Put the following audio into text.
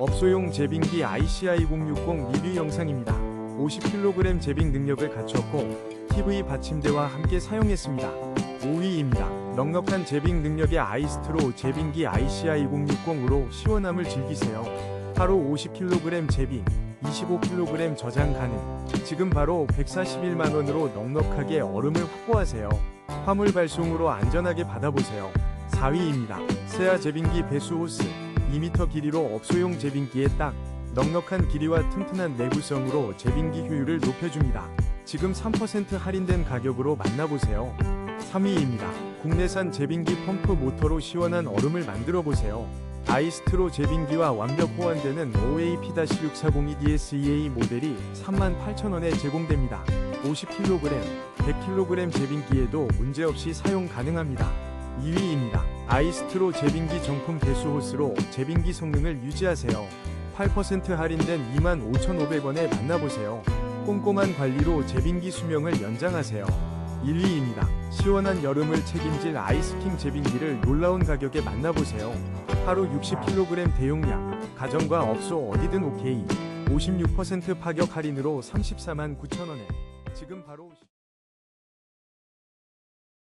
업소용 제빙기 ICI060 리뷰 영상입니다. 50kg 제빙 능력을 갖췄고 TV 받침대와 함께 사용했습니다. 5위입니다. 넉넉한 제빙 능력의 아이스트로 제빙기 ICI060으로 시원함을 즐기세요. 하루 50kg 제빙, 25kg 저장 가능. 지금 바로 141만원으로 넉넉하게 얼음을 확보하세요. 화물 발송으로 안전하게 받아보세요. 4위입니다. 세아 제빙기 배수 호스 2m 길이로 업소용 제빙기에 딱 넉넉한 길이와 튼튼한 내구성으로 제빙기 효율을 높여줍니다. 지금 3% 할인된 가격으로 만나보세요. 3위입니다. 국내산 제빙기 펌프 모터로 시원한 얼음을 만들어 보세요. 아이스트로 제빙기와 완벽 호환되는 OAP-6402DSEA 모델이 38,000원에 제공됩니다. 50kg, 100kg 제빙기에도 문제없이 사용 가능합니다. 2위입니다. 아이스트로 제빙기 정품 배수 호스로 제빙기 성능을 유지하세요. 8% 할인된 25,500원에 만나보세요. 꼼꼼한 관리로 제빙기 수명을 연장하세요. 1위입니다. 시원한 여름을 책임질 아이스킹 제빙기를 놀라운 가격에 만나보세요. 하루 60kg 대용량, 가정과 업소 어디든 오케이. 56% 파격 할인으로 34만 9천원에 지금 바로